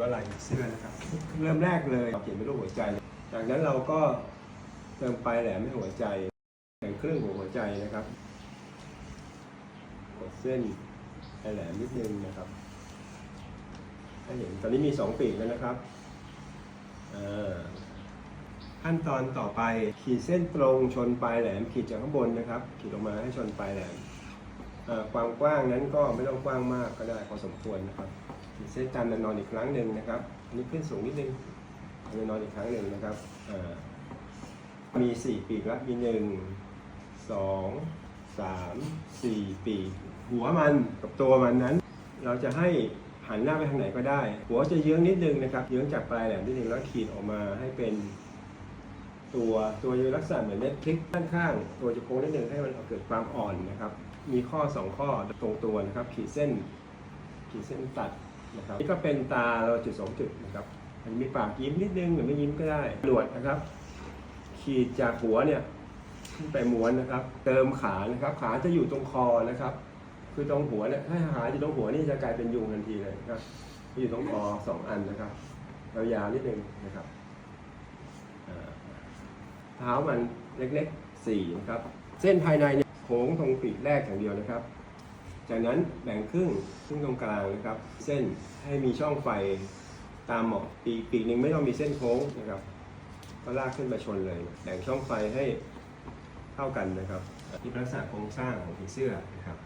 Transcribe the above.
ว่าลายเสื้อนะครับ เริ่มแรกเลยเขียนเป็นรูปหัวใจ จากนั้นเราก็เติมปลายแหลมให้หัวใจแบ่งครึ่องของหัวใจนะครับกดเส้นปลายแหลมนิดนึงนะครับให้เห็นตอนนี้มีสองปีกแล้วนะครับขั้นตอนต่อไปขีดเส้นตรงชนปลายแหลม ขีดจากข้างบนนะครับ ขีดลงมาให้ชนปลายแหลมความกว้างนั้นก็ไม่ต้องกว้างมากก็ได้พอสมควรนะครับ ขีดเส้นตามแนวนอนอีกครั้งหนึ่งนะครับอันนี้ขึ้นสูงนิดนึงแนวนอนอีกครั้งหนึ่งนะครับมีสี่ปีกแล้วมีหนึ่งสองสามสี่ปีก หัวมันกับตัวมันนั้น เราจะให้หันหน้าไปทางไหนก็ได้ หัวจะเยื้องนิดนึงนะครับ เยื้องจากปลายแหลมนิดนึงแล้วขีดออกมาให้เป็นตัวตัวจะลักษณะเหมือนเม็ดพริกด้านข้าง ตัวจะโค้งนิดนึงให้มันเกิดความอ่อนนะครับ มีข้อสองข้อตรงตัวนะครับ ขีดเส้น ขีดเส้นตัด นะครับนี่ก็เป็นตาเราจุดสองจุดนะครับมันมีปากยิ้มนิดนึงหรือไม่ยิ้มก็ได้หนวดนะครับ ขีดจากหัวเนี่ยขึ้นไปม้วนนะครับ เติมขานะครับ ขาจะอยู่ตรงคอนะครับ คือตรงหัวเนี่ยถ้าขาอยู่ตรงหัวนี่จะกลายเป็นยุงทันทีเลยนะครับอยู่ตรงคอสองอันนะครับยาวนิดนึงนะครับเท้ามันเล็กๆสี่นะครับ เส้นภายในเนี่ยโค้งตรงปีกแรกอย่างเดียวนะครับ จากนั้นแบ่งครึ่งครึ่งตรงกลางนะครับ เส้นให้มีช่องไฟตามเหมาะปีกปีกหนึ่งไม่ต้องมีเส้นโค้งนะครับ ก็ลากขึ้นมาชนเลย แบ่งช่องไฟให้เท่ากันนะครับนี่ป็นลักษณะโครงสร้างของผีเสื้อนะครับ